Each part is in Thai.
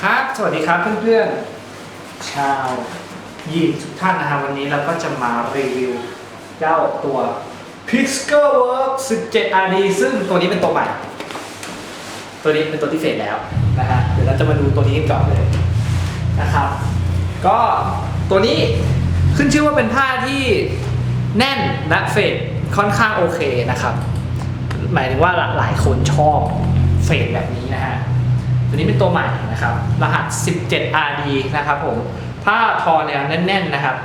ครับ สวัสดีครับเพื่อนๆ ชาวยีนทุกท่านนะครับวันนี้เราก็จะมารีวิวเจ้าตัว Pixel Work 17 RD ซึ่งตัวนี้เป็นตัวใหม่ ตัวนี้เป็นตัวที่เฟดแล้วนะฮะ เดี๋ยวเราจะมาดูตัวนี้กันก่อนเลยนะครับ ก็ตัวนี้ขึ้นชื่อว่าเป็นผ้าที่แน่นและเฟดค่อนข้างโอเคนะครับ หมายถึงว่าหลายคนชอบเฟดแบบนี้นะฮะ ตัวนี้เป็นตัวใหม่นะครับ รหัส 17 RD นะครับผมผ้าทอแนวแน่น ๆนะครับ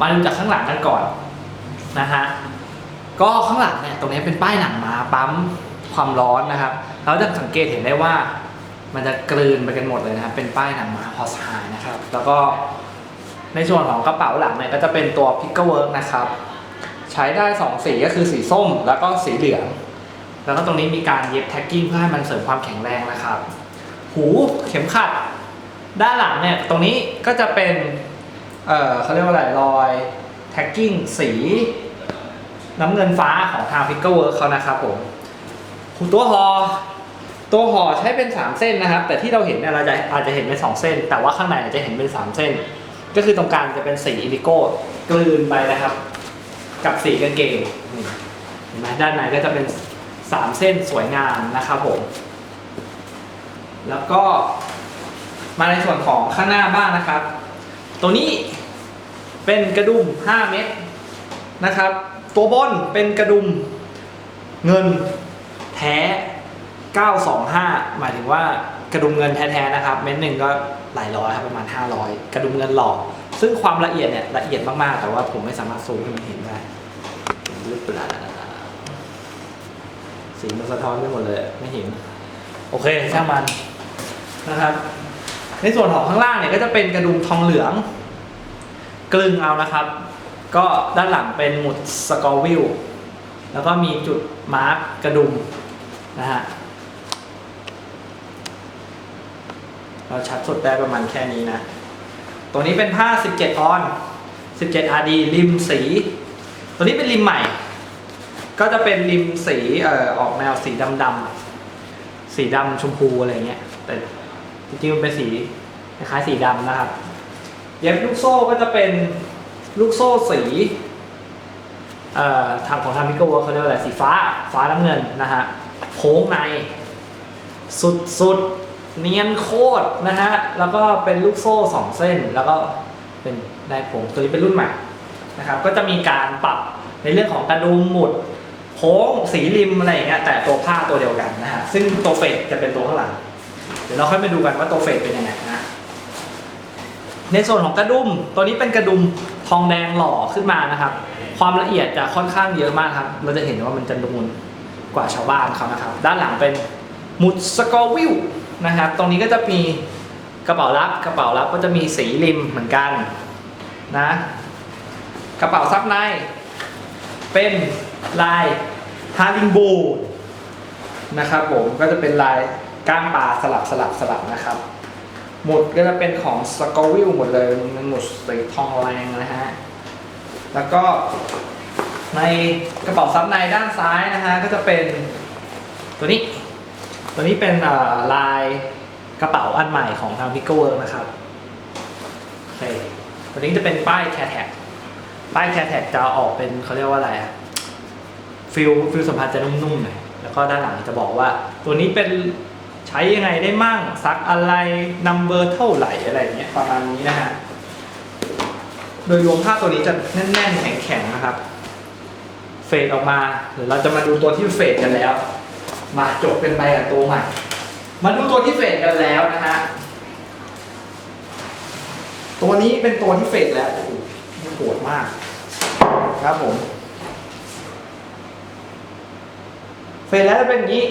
มาดูจากข้างหลังกันก่อนนะฮะก็ข้างหลังเนี่ยตรงนี้เป็นป้ายหนังมาปั๊มความร้อนนะครับเราจะสังเกตเห็นได้ว่า มันจะกลืนไปกันหมดเลยนะครับ เป็นป้ายหนังมาพอสไฮนะครับ แล้วก็ในส่วนของกระเป๋าหลังเนี่ยก็จะเป็นตัว p i c k e Work นะครับ ใช้ได้2สีก็คือสีส้มแล้วก็สีเหลือง แล้วก็ตรงนี้มีการเย็บแท็กกิ้งเพื่อให้มันเสริมความแข็งแรงนะครับ หูเข็มขัด ด้านหลังเนี่ยตรงนี้ก็จะเป็น เออเขาเรียกว่าอะไรรอยแท็กกิ้งสีน้ำเงินฟ้าของทางพิกเกอร์เวิร์เขานะครับผมหูตัวหอตัวหอใช้เป็น 3 เส้นนะครับ แต่ที่เราเห็นเนี่ยเราจะอาจจะเห็นเป็น 2 เส้น แต่ว่าข้างในจะเห็นเป็น 3 เส้น ก็คือตรงกลางจะเป็นสีอินดิโก้กลืนไปนะครับ กับสีกางเกงเห็นไหมด้านในก็จะเป็น 3 เส้นสวยงามนะครับผม แล้วก็มาในส่วนของข้างหน้าบ้างนะครับ ตัวนี้เป็นกระดุม 5 เม็ดนะครับ ตัวบนเป็นกระดุมเงินแท้ 925 หมายถึงว่ากระดุมเงินแท้ๆนะครับ เม็ดหนึ่งก็หลายร้อยครับประมาณ 500 กระดุมเงินหล่อซึ่งความละเอียดเนี่ยละเอียดมากๆ แต่ว่าผมไม่สามารถซูมให้มันเห็นได้หรือเปล่าสีมันสะท้อนไปหมดเลยไม่เห็น โอเคช่างมัน นะครับ ในส่วนของข้างล่างเนี่ยก็จะเป็นกระดุมทองเหลือง กลึงเอานะครับ ก็ด้านหลังเป็นหมุดสกอร์วิลแล้วก็มีจุดมาร์กกระดุมนะฮะเราชัดสุดได้ประมาณแค่นี้นะ ตัวนี้เป็นผ้า 17 ออน 17 RD ริมสี ตัวนี้เป็นริมใหม่ ก็จะเป็นริมสีออออกแนวสีดำๆสีดำชมพูอะไรเงี้ยแต่ จริงๆมันเป็นสีคล้ายสีดำนะครับ เย็บลูกโซ่ก็จะเป็นลูกโซ่สีทางของทางพิโก้เขาเรียกว่าอะไรสีฟ้าฟ้าน้ำเงินนะฮะโค้งใน สุดสุดเนียนโคตรนะฮะแล้วก็เป็นลูกโซ่สองเส้น แล้วก็เป็นได้โค้งตัวนี้เป็นรุ่นใหม่นะครับ ก็จะมีการปรับในเรื่องของกระดุมหมุดโค้งสีริมอะไรอย่างเงี้ยแต่ตัวผ้าตัวเดียวกันนะฮะซึ่งตัวเฟดจะเป็นตัวข้างหลัง เดี๋ยวเราค่อยมาดูกันว่าตัวเฟดเป็นยังไงนะในส่วนของกระดุมตัวนี้เป็นกระดุมทองแดงหล่อขึ้นมานะครับ ความละเอียดจะค่อนข้างเยอะมากครับ เราจะเห็นว่ามันจะนูนกว่าชาวบ้านเขานะครับ ด้านหลังเป็นหมุดสกอวิลนะครับ ตรงนี้ก็จะมีกระเป๋ารับกระเป๋ารับก็จะมีสีริมเหมือนกันนะกระเป๋าซับใน เป็นลายฮาริงบูนะครับผมก็จะเป็นลาย ก้างปลาสลับสลับสลับนะครับ หมุดก็จะเป็นของสกอวิลหมดเลยเป็นหมุดสีทองแรงนะฮะ แล้วก็ในกระเป๋าซับในด้านซ้ายนะฮะก็จะเป็นตัวนี้ ตัวนี้เป็นลายกระเป๋าอันใหม่ของทางพิกเกอร์กนะครับโอเคตัวนี้จะเป็นป้ายแคร์แท็กป้ายแคร์แท็กจะออกเป็นเขาเรียกว่าอะไรอะฟิลฟิลสัมผัสจะนุ่มๆหน่อยแล้วก็ด้านหลังจะบอกว่า ตัวนี้เป็น ใช้ยังไงได้มั่งซักอะไรนัมเบอร์เท่าไหร่อะไรเงี้ยประมาณนี้นะฮะโดยรวมผ้าตัวนี้จะแน่นๆ แข็งๆ นะครับ เฟดออกมาเดี๋ยวเราจะมาดูตัวที่เฟดกันแล้ว มาจบเป็นใบกับตัวใหม่ มาดูตัวที่เฟดกันแล้วนะฮะ ตัวนี้เป็นตัวที่เฟดแล้วมันโหดมาก ครับผม เฟดแล้วเป็นอย่างนี้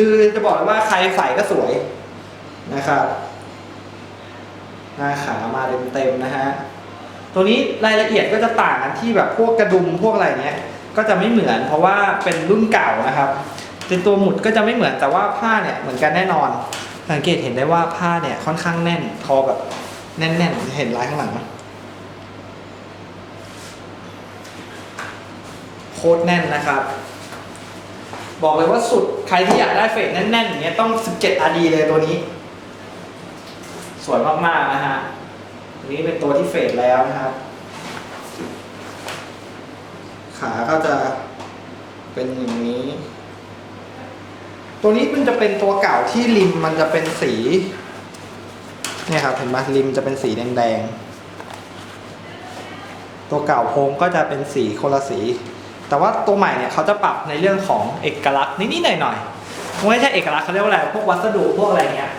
คือจะบอกเลยว่าใครใส่ก็สวยนะครับ หน้าขามาเต็มๆนะฮะ ตัวนี้รายละเอียดก็จะต่างกันที่แบบพวกกระดุมพวกอะไรเนี้ย ก็จะไม่เหมือนเพราะว่าเป็นรุ่นเก่านะครับแต่ตัวหมุดก็จะไม่เหมือนแต่ว่าผ้าเนี่ยเหมือนกันแน่นอน สังเกตเห็นได้ว่าผ้าเนี่ยค่อนข้างแน่นทอแบบแน่นๆ เห็นลายข้างหลังไหมโคตรแน่นนะครับ บอกเลยว่าสุดใครที่อยากได้เฟรดแน่นๆอย่างเงี้ยต้อง 17 RD เลยตัวนี้ สวยมากๆนะฮะอันนี้เป็นตัวที่เฟดแล้วนะครับ ขาก็จะเป็นอย่างนี้ ตัวนี้มันจะเป็นตัวเก่าที่ริมมันจะเป็นสี เนี่ยครับเห็นไหมริมจะเป็นสีแดงๆ ตัวเก่าโพงก็จะเป็นสีคนละสี แต่ว่าตัวใหม่เนี่ยเขาจะปรับในเรื่องของเอกลักษณ์นิดๆหน่อยๆไม่ใช่เอกลักษณ์เขาเรียกว่าอะไรพวกวัสดุพวกอะไรเงี้ย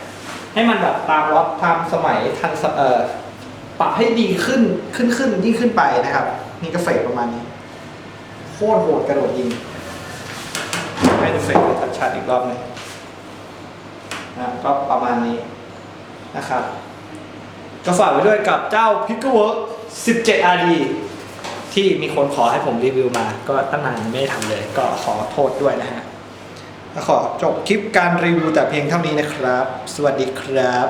ให้มันแบบตามวัฒนธรรมสมัยทันเอ่อปรับให้ดีขึ้นขึ้นขึ้นยิ่งขึ้นไปนะครับ นี่ก็เฟดประมาณนี้โคตรโหดกระโดดยิงให้ดูเฟกชัดๆอีกรอบหนึ่งนะก็ประมาณนี้นะครับก็ฝากไว้ด้วยกับเจ้า p i c k l e Work 17 RD ที่มีคนขอให้ผมรีวิวมา ก็ตั้งนานไม่ได้ทำเลย ก็ขอโทษด้วยนะฮะขอจบคลิปการรีวิวแต่เพียงเท่านี้นะครับ สวัสดีครับ